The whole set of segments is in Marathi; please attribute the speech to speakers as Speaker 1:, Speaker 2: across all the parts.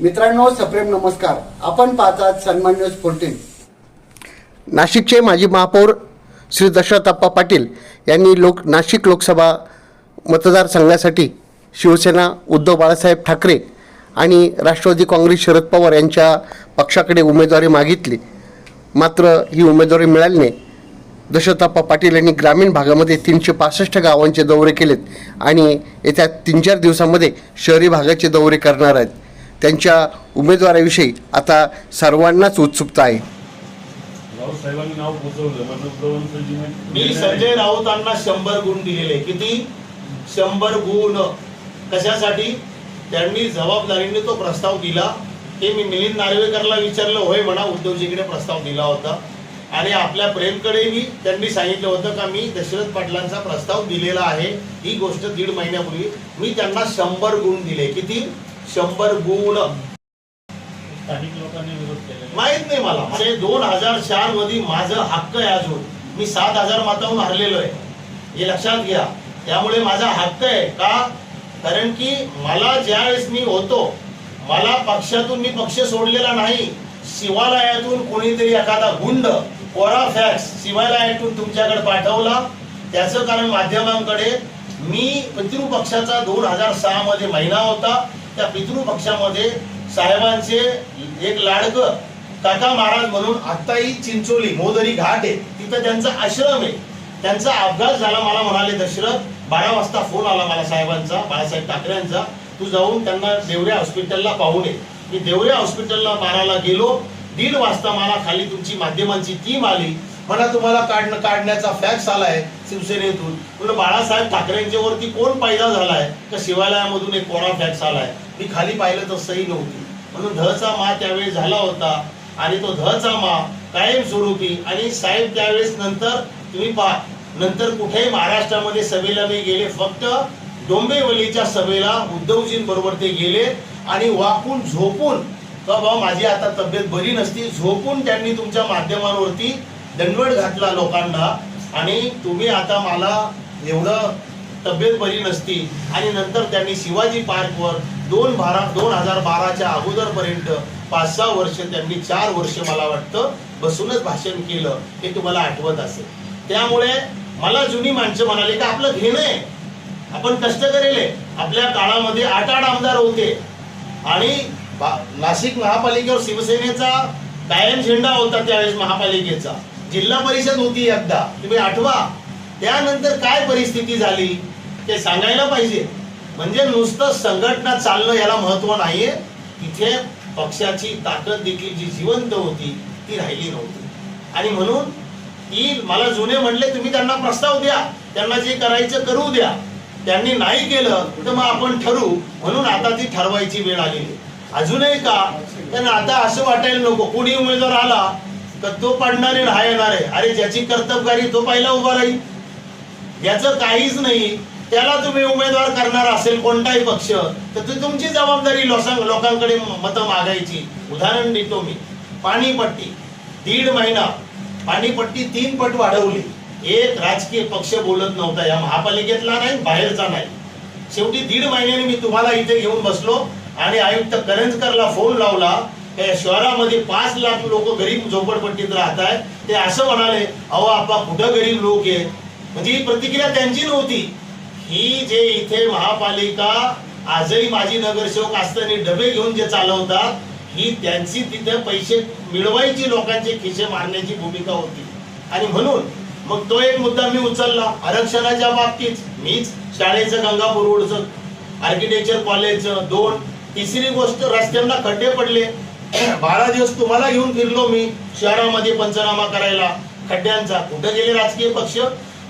Speaker 1: मित्रांनो सप्रेम नमस्कार. आपण पाहतात सन्मान न्यूज फोर्टीन
Speaker 2: नाशिकचे माजी महापौर श्री दशरथप्पा पाटील यांनी लोक नाशिक लोकसभा मतदारसंघासाठी शिवसेना उद्धव बाळासाहेब ठाकरे आणि राष्ट्रवादी काँग्रेस शरद पवार यांच्या पक्षाकडे उमेदवारी मागितली. मात्र ही उमेदवारी मिळाली नाही. दशरथप्पा पाटील यांनी ग्रामीण भागामध्ये तीनशे पासष्ट गावांचे दौरे केलेत आणि येत्या तीन चार दिवसामध्ये शहरी भागाचे दौरे करणार आहेत. त्यांच्या उमेदवाराविषयी आता सर्वांनाच उत्सुकता आहे.
Speaker 3: मी संजय राऊतांना शंभर गुण दिलेले किती? शंभर गुण. कशासाठी? त्यांनी जबाबदारीने तो प्रस्ताव दिला. हे मी मिलिंद नार्वेकरला विचारलं होय म्हणा उद्धवजीकडे प्रस्ताव दिला होता. आणि आपल्या प्रेमकडेही त्यांनी सांगितलं होतं का मी दशरथ पाटलांचा प्रस्ताव दिलेला आहे. ही गोष्ट दीड महिन्यापूर्वी. मी त्यांना शंभर गुण दिले. किती? शंभर गुण.
Speaker 4: स्थानिक लोकांनी विरोध केला
Speaker 3: माहीत नाही मला. म्हणजे दोन हजार चारमध्ये माझं हक्क आहे अजून मी सात हजार मताहून हरलेलो आहे हे लक्षात घ्या. त्यामुळे माझा हक्क आहे का? कारण की मला ज्यावेळेस मी होतो मला पक्षातून मी पक्ष सोडलेला नाही. शिवालयातून कोणीतरी एखादा गुंड कोरा फॅक्स शिवालयातून तुमच्याकडे पाठवला. त्याचं कारण माध्यमांकडे मी पितृपक्षाचा दोन हजार सहा मध्ये महिना होता. त्या पितृपक्षामध्ये साहेबांचे एक लाडक काका महाराज म्हणून आत्ताही चिंचोली मोदरी घाट आहे. तिथं त्यांचा आश्रम आहे. त्यांचा अपघात झाला मला म्हणाले दशरथ. बारा वाजता फोन आला मला साहेबांचा बाळासाहेब ठाकरेंचा. तू जाऊन त्यांना देवरे हॉस्पिटलला पाहून ये. मी देवरे हॉस्पिटलला बाराला गेलो. दीड वाजता मला खाली तुमची माध्यमांची टीम आली. मला तुम्हाला काढणं काढण्याचा फॅक्स आलाय. शिवसेनेतून. म्हणलं बाळासाहेब ठाकरेंच्या वरती कोण पैदा झालाय? तर शिवालयामधून एक कोरा फॅक्स आलाय? मी खाली पाहिलं तर सही नव्हती. म्हणून धचा मा त्यावेळेस झाला होता. आणि तो धचा मा कायमस्वरूपी आणि साहेब त्यावेळेस नंतर तुम्ही पहा नंतर कुठेही महाराष्ट्रामध्ये सभेला नाही गेले फक्त डोंबिवलीच्या सभेला उद्धवजींबरोबर ते गेले. आणि वाकून झोपून का बाबा माझी आता तब्येत बरी नसती झोपून त्यांनी तुमच्या माध्यमांवरती दंडवड घातला लोकांना. आणि तुम्ही आता मला एवढं तब्येत बरी नसती आणि नंतर त्यांनी शिवाजी पार्कवर दोन बारा दोन हजार बाराच्या अगोदरपर्यंत पाच सहा वर्ष त्यांनी चार वर्ष मला वाटतं बसूनच भाषण केलं हे तुम्हाला आठवत असेल. त्यामुळे मला जुनी माणसं म्हणाले की आपलं घेणं आहे. आपण कष्ट करेले. आपल्या काळामध्ये आठ आठ आमदार होते. आणि नाशिक महापालिकेवर शिवसेनेचा कायम झेंडा होता त्यावेळेस महापालिकेचा. जिल्हा परिषद होती एकदा. तुम्ही आठवा. त्यानंतर काय परिस्थिती झाली? ते सांगायला पाहिजे. म्हणजे नुसतं संघटना चालणं याला महत्त्व नाहीये. तिथे पक्षाची ताकद देखील जी जिवंत होती ती राहिली नव्हती. आणि म्हणून ती मला जुने म्हणले तुम्ही त्यांना प्रस्ताव द्या. त्यांना जे करायचं करू द्या. त्यांनी नाही केलं तर मग आपण ठरू. म्हणून आता ती ठरवायची वेळ आलेली अजूनही का? त्यांना आता असं वाटायला नको. कोणी उमेदवार आला तर तो पडणार हा येणार. आहे अरे ज्याची कर्तबगारी तो पहिला उभा राहील. याचं काहीच नाही. त्याला तुम्ही उमेदवार करणार असेल कोणताही पक्ष तर ती तुमची जबाबदारी लोकांकडे मतं मागायची. उदाहरण देतो मी. पाणीपट्टी. दीड महिना. पाणीपट्टी तीन पट वाढवली. एक राजकीय पक्ष बोलत नव्हता. या महापालिकेतला नाही बाहेरचा नाही. शेवटी दीड महिन्याने मी तुम्हाला इथे घेऊन बसलो आणि आयुक्त करंजकरला फोन लावला. या शहरामध्ये पाच लाख लोक गरीब झोपडपट्टीत राहत आहेत ते असं म्हणाले अहो आपा कुठं गरीब लोक आहे म्हणजे ही प्रतिक्रिया त्यांची नव्हती. ही जे इथे महापालिका आजही माजी नगरसेवक असताना डबे घेऊन जे चालवतात ही त्यांची तिथे पैसे मिळवायची लोकांचे खिसे मारण्याची भूमिका होती. आणि म्हणून मग तो एक मुद्दा मी उचलला आरक्षणाच्या बाबतीत. मीच शाळेचं गंगापूर रोडचं आर्किटेक्चर कॉलेजचं दोन तिसरी गोष्ट रस्त्यांना खड्डे पडले. बारा दिवस तुम्हाला घेऊन फिरलो मी शहरामध्ये पंचनामा करायला. खड्ड्यांचा. कुठं गेले राजकीय पक्ष?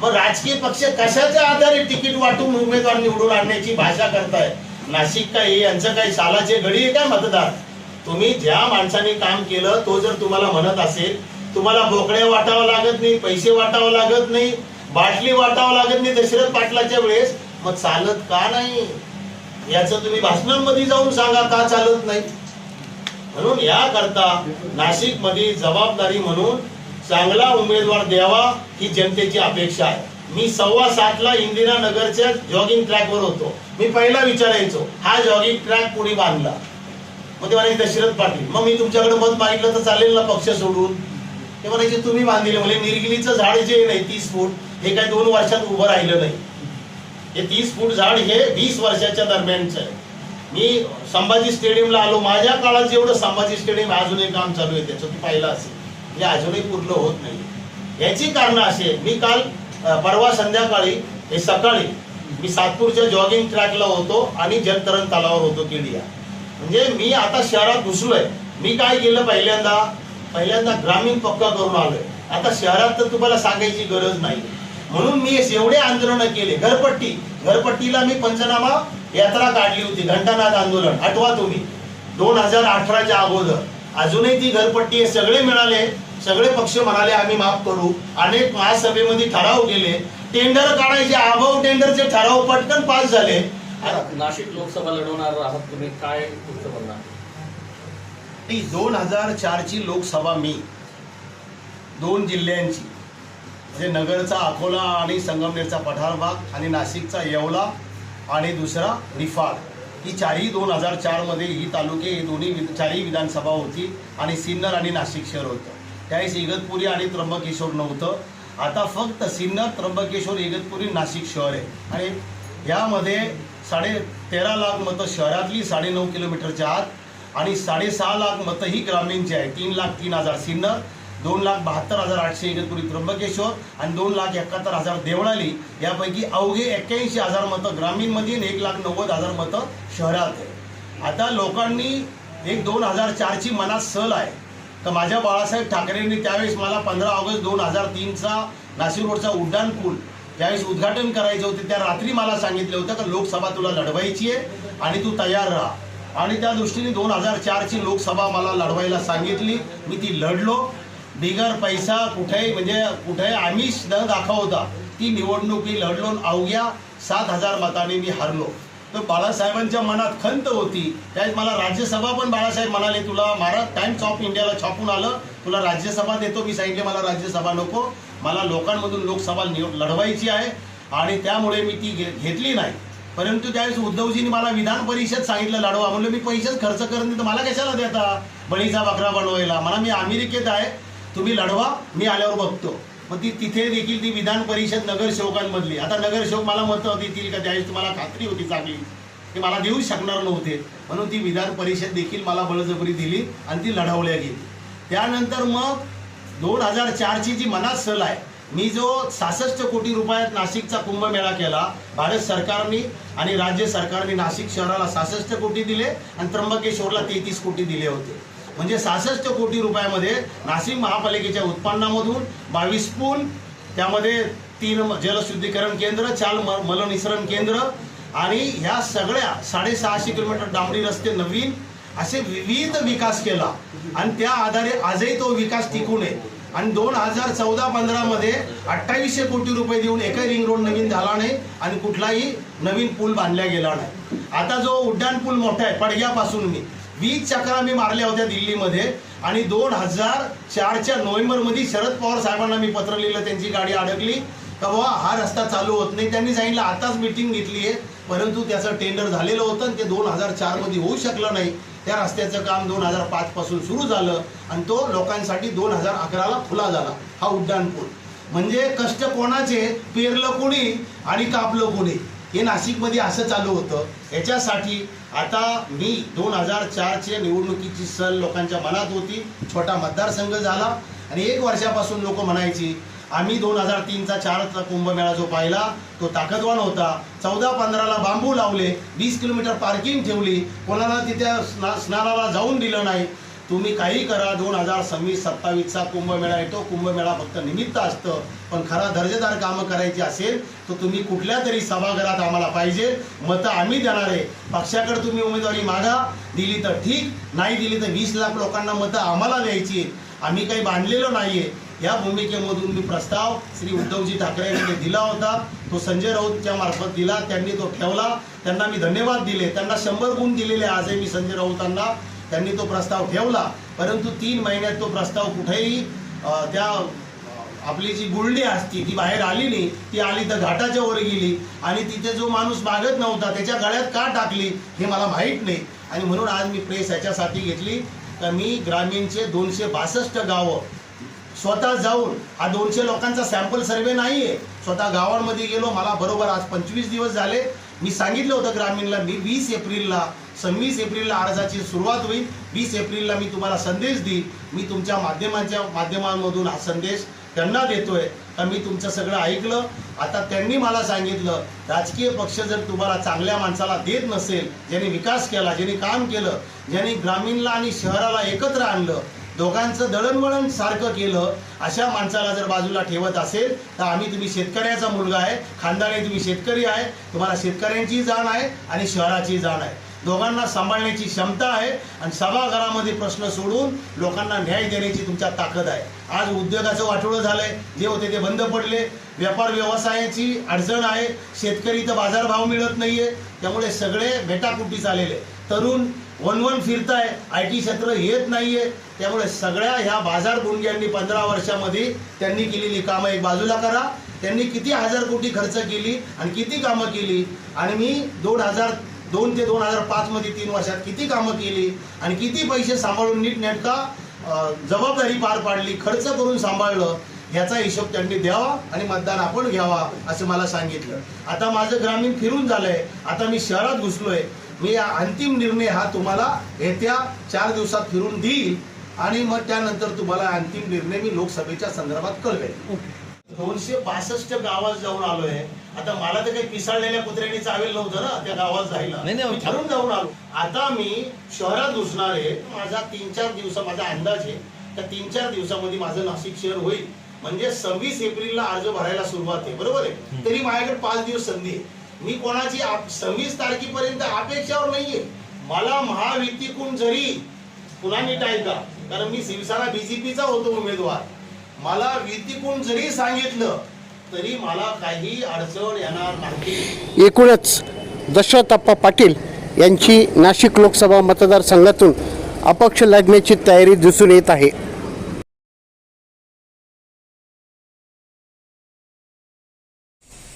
Speaker 3: मग राजकीय पक्ष कशाच्या आधारे तिकीट वाटून उमेदवार निवडून आणण्याची भाषा करताय? नाशिक काय यांचं काही सालाचे घडी आहे काय मतदार? तुम्ही ज्या माणसाने काम केलं तो जर तुम्हाला म्हणत असेल तुम्हाला बोकड्या वाटावं लागत नाही पैसे वाटावं लागत नाही बाटली वाटावं लागत नाही दशरथ पाटलाच्या वेळेस मग चालत का नाही? याचं तुम्ही भाषणांमध्ये जाऊन सांगा का चालत नाही? म्हणून याकरता नाशिकमध्ये जबाबदारी म्हणून चांगला उमेदवार द्यावा ही जनतेची अपेक्षा आहे. मी सव्वा सातला इंदिरा नगरच्या जॉगिंग ट्रॅकवर होतो. मी पहिला विचारायचो हा जॉगिंग ट्रॅक कोणी बांधला? मग ते म्हणायचे दशरथ पाटील. मग मी तुमच्याकडे मत मागितलं तर चालेल ना पक्ष सोडून? ते म्हणायचे तुम्ही बांधलेले. म्हणजे निर्गिलीचं झाड जे नाही तीस फूट हे काय दोन वर्षात उभं राहिलं नाही. हे तीस फूट झाड हे वीस वर्षाच्या दरम्यानचं आहे. मी संभाजी स्टेडियमला आलो. माझ्या काळात जेवढं संभाजी स्टेडियम अजूनही काम चालू आहे. त्याचं तू पाहिलं असेल. म्हणजे अजूनही पूर्ण होत नाही. याची कारणं अशी मी काल परवा संध्याकाळी हे सकाळी मी सातपूरच्या जॉगिंग ट्रॅकला होतो आणि जलतरण तलावर होतो केडिया. म्हणजे मी आता शहरात घुसलोय. मी काय केलं पहिल्यांदा? पहिल्यांदा ग्रामीण पक्का करून आलोय. आता शहरात तर तुम्हाला सांगायची गरज नाही. म्हणून मी एवढे आंदोलन केले. घरपट्टी. घरपट्टीला मी पंचनामा यात्रा काढली होती घंटानाद आंदोलन आठवा तुम्ही. दोन हजार अठराच्या अगोदर. अजूनही ती घरपट्टी हे सगळे मिळाले सगळे पक्ष म्हणाले आम्ही माफ करू. अनेक महासभेमध्ये ठराव केले. टेंडर काढायचे अभाव टेंडरचे ठराव पटकन पास झाले.
Speaker 5: नाशिक लोकसभा लढवणार आहात तुम्ही काय
Speaker 3: ती दोन हजार चारची लोकसभा मी दोन जिल्ह्यांची. म्हणजे नगरचा अकोला आणि संगमनेरचा पठार भाग आणि नाशिकचा येवला. आणि दुसरा निफाड ही चारही दोन हजार चारमध्ये ही तालुके ही दोन्ही वि- चारही विधानसभा होती आणि सिन्नर आणि नाशिक शहर होतं. त्यावेळेस इगतपुरी आणि त्र्यंबकेश्वर नव्हतं. आता फक्त सिन्नर त्र्यंबकेश्वर इगतपुरी नाशिक शहर आहे. आणि यामध्ये साडे तेरा लाख मतं शहरातली साडेनऊ किलोमीटरच्या आत आणि साडेसहा लाख मतं ही ग्रामीणची आहे तीन लाख तीन हजार सिन्नर दोन लाख बहात्तर हजार आठशे इगतपुरी त्र्यंबकेश्वर आणि दोन लाख एकाहत्तर हजार देवळाली. यापैकी अवघे एक्क्याऐंशी हजार मतं ग्रामीणमधील एक लाख नव्वद हजार मतं शहरात आहे आता लोकांनी एक दोन हजार चारची मनात सल आहे. तर माझ्या बाळासाहेब ठाकरेंनी त्यावेळेस मला पंधरा ऑगस्ट दोन हजार तीनचा नाशिक रोडचा उड्डाण पूल ज्यावेळेस उद्घाटन करायचे होते. त्या रात्री मला सांगितलं होतं की लोकसभा तुला लढवायची आहे आणि तू तयार राहा. आणि त्या दृष्टीने दोन हजार चारची लोकसभा मला लढवायला सांगितली. मी ती लढलो. बिगर पैसा कुठेही म्हणजे कुठेही आमिष न दाखवता ती निवडणूक मी लढलो अवघ्या सात हजार मताने मी हरलो. तर बाळासाहेबांच्या मनात खंत होती. त्यावेळेस मला राज्यसभा पण बाळासाहेब म्हणाले तुला महाराज टाइम्स ऑफ इंडियाला छापून आलं. तुला राज्यसभा देतो. मी सांगितले मला राज्यसभा नको. मला लोकांमधून लोकसभा निव लढवायची आहे. आणि त्यामुळे मी ती घे- घेतली नाही. परंतु त्यावेळेस उद्धवजींनी मला विधान परिषद सांगितलं लढवा. म्हणलं मी पैसेच खर्च करत नाही तर मला कशाला देता? बळीचा बकरा बनवायला. मला मी अमेरिकेत आहे. तुम्ही लढवा मी आल्यावर बघतो. मग ती तिथे देखील ती विधान परिषद नगरसेवकांमधली आता नगरसेवक मला मतं देतील का त्यावेळेस? तुम्हाला खात्री होती चांगली. ते मला देऊ शकणार नव्हते. म्हणून ती विधान परिषद देखील मला बळजबरी दिली आणि ती लढवल्या गेली. त्यानंतर मग दोन हजार चारची जी मनात सल आहे मी जो सहासष्ट कोटी रुपयात नाशिकचा कुंभमेळा केला भारत सरकारने आणि राज्य सरकारने नाशिक शहराला सहासष्ट कोटी दिले आणि त्र्यंबकेश्वरला तेहतीस कोटी दिले होते. म्हणजे सहासष्ट कोटी रुपयामध्ये नाशिक महापालिकेच्या उत्पन्नामधून बावीस पूल त्यामध्ये तीन जलशुद्धीकरण केंद्र चार म- मलनिसरण केंद्र आणि ह्या सगळ्या साडेसहाशे किलोमीटर डांबरी रस्ते नवीन असे विविध विकास केला. आणि त्या आधारे आजही तो विकास टिकून आहे. आणि दोन हजार चौदा पंधरामध्ये अठ्ठावीसशे कोटी रुपये देऊन एकही रिंग रोड नवीन झाला नाही आणि कुठलाही नवीन पूल बांधला गेला नाही. आता जो उड्डाण पूल मोठा आहे पडग्यापासून मी वीस चक्रा मी मारल्या होत्या दिल्लीमध्ये. आणि दोन हजार चारच्या नोव्हेंबरमध्ये शरद पवार साहेबांना मी पत्र लिहिलं त्यांची गाडी अडकली. का बाबा हा रस्ता चालू होत नाही. त्यांनी सांगितलं आताच मिटिंग घेतली आहे. परंतु त्याचं टेंडर झालेलं होतं आणि ते दोन हजार चारमध्ये होऊ शकलं नाही. त्या रस्त्याचं काम दोन हजार पाच पासून सुरू झालं आणि तो लोकांसाठी दोन हजार अकराला खुला झाला. हा उड्डाणपूल म्हणजे कष्ट कोणाचे? पेरलं कोणी आणि कापलं कोणी? हे नाशिकमध्ये असं चालू होतं. याच्यासाठी आता मी दोन हजार चारच्या निवडणुकीची सल लोकांच्या मनात होती. छोटा मतदारसंघ झाला आणि एक वर्षापासून लोक म्हणायची आम्ही दोन हजार तीनचा चारचा कुंभमेळा जो पाहिला तो ताकदवान होता. चौदा पंधराला बांबू लावले वीस किलोमीटर पार्किंग ठेवली. कोणाला तिथे स्ना स्नानाला जाऊन दिलं नाही. तुम्ही काही करा दोन हजार सव्वीस सत्तावीसचा कुंभमेळा येतो. कुंभमेळा फक्त निमित्त असतं. पण खरा दर्जेदार कामं करायची असेल तर तुम्ही कुठल्या तरी सभागृहात आम्हाला पाहिजे. मतं आम्ही देणार आहे. पक्षाकडे तुम्ही उमेदवारी मागा. दिली तर ठीक. नाही दिली तर वीस लाख लोकांना मतं आम्हाला द्यायची आम्ही काही बांधलेलो नाहीये. या भूमिकेमधून मी प्रस्ताव श्री उद्धवजी ठाकरे यांनी दिला होता. तो संजय राऊतच्या मार्फत दिला. त्यांनी तो ठेवला. त्यांना मी धन्यवाद दिले. त्यांना शंभर गुण दिलेले आजही मी संजय राऊतांना. त्यांनी तो प्रस्ताव ठेवला परंतु तीन महिन्यात तो प्रस्ताव कुठेही त्या आपली जी गुळणी असती ती बाहेर आली नाही ती आली तर घाटाच्या वर गेली आणि तिथे जो माणूस मागत नव्हता त्याच्या गळ्यात का टाकली हे मला माहीत नाही. आणि म्हणून आज मी प्रेस याच्यासाठी घेतली तर मी ग्रामीणचे दोनशे बासष्ट गावं स्वतः जाऊन हा दोनशे लोकांचा सॅम्पल सर्वे नाही आहे स्वतः गावांमध्ये गेलो मला बरोबर आज पंचवीस दिवस झाले. मी सांगितलं होतं ग्रामीणला मी वीस एप्रिलला सव्वीस एप्रिलला अर्जाची सुरुवात होईल. वीस एप्रिलला मी तुम्हाला संदेश देईन मी तुमच्या माध्यमांच्या माध्यमांमधून हा संदेश त्यांना देतोय. का मी तुमचं सगळं ऐकलं. आता त्यांनी मला सांगितलं राजकीय पक्ष जर तुम्हाला चांगल्या माणसाला देत नसेल ज्यांनी विकास केला ज्यांनी काम केलं ज्यांनी ग्रामीणला आणि शहराला एकत्र आणलं दोघांचं दळणवळण सारखं केलं अशा माणसाला जर बाजूला ठेवत असेल तर आम्ही तुम्ही शेतकऱ्याचा मुलगा आहे खानदानी तुम्ही शेतकरी आहे तुम्हाला शेतकऱ्यांची जाण आहे आणि शहराची जाण आहे. दोघांना सांभाळण्याची क्षमता आहे आणि सभागृहामध्ये प्रश्न सोडून लोकांना न्याय देण्याची तुमच्या ताकद आहे. आज उद्योगाचं वाटोळं झालंय जे होते ते बंद पडले व्यापार व्यवसायाची अडचण आहे शेतकरी तर बाजारभाव मिळत नाहीये त्यामुळे सगळे भेटाकुटी चाललेले. तरुण वन वन फिरताय आय टी क्षेत्र येत नाहीये. त्यामुळे सगळ्या ह्या बाजार गुंड्यांनी पंधरा वर्षामध्ये त्यांनी केलेली कामं एक बाजूला करा. त्यांनी किती हजार कोटी खर्च केली आणि किती कामं केली? आणि मी दोन हजार दोन ते दोन हजार पाचमध्ये तीन वर्षात किती कामं केली? आणि किती पैसे सांभाळून नीट नेटका जबाबदारी पार पाडली खर्च करून सांभाळलं ह्याचा हिशोब त्यांनी द्यावा आणि मतदान आपण घ्यावा असं मला सांगितलं. आता माझं ग्रामीण फिरून झालंय. आता मी शहरात घुसलोय. मी या अंतिम निर्णय हा तुम्हाला येत्या चार दिवसात फिरून देईल आणि मग त्यानंतर तुम्हाला अंतिम निर्णय मी लोकसभेच्या संदर्भात कळवेल. दोनशे बासष्ट गावात जाऊन आलोय. आता मला तर काही पिसाळलेल्या कुत्र्यांनी चावेल नव्हतं ना त्या गावात जायला. ठरून जाऊन आलो. आता मी शहरात घुसणार आहे. माझा तीन चार दिवसा माझा अंदाज आहे. त्या तीन चार दिवसामध्ये माझं नाशिक शहर होईल. म्हणजे सव्वीस एप्रिलला अर्ज भरायला सुरुवात आहे. बरोबर आहे? तरी माझ्याकडे पाच दिवस संधी आहे. मी कोणाची सव्वीस तारखेपर्यंत अपेक्षावर नाहीये. मला महायुतीकडून जरी पुन्हा नीट ऐका कारण मी शिवसेना बीजेपीचा होतो उमेदवार. मला युतीकडून जरी सांगितलं तरी मला काही अडचण येणार नाही.
Speaker 2: एकूणच दशरथप्पा पाटील यांची नाशिक लोकसभा मतदारसंघातून अपक्ष लढण्याची तयारी दिसून येत आहे.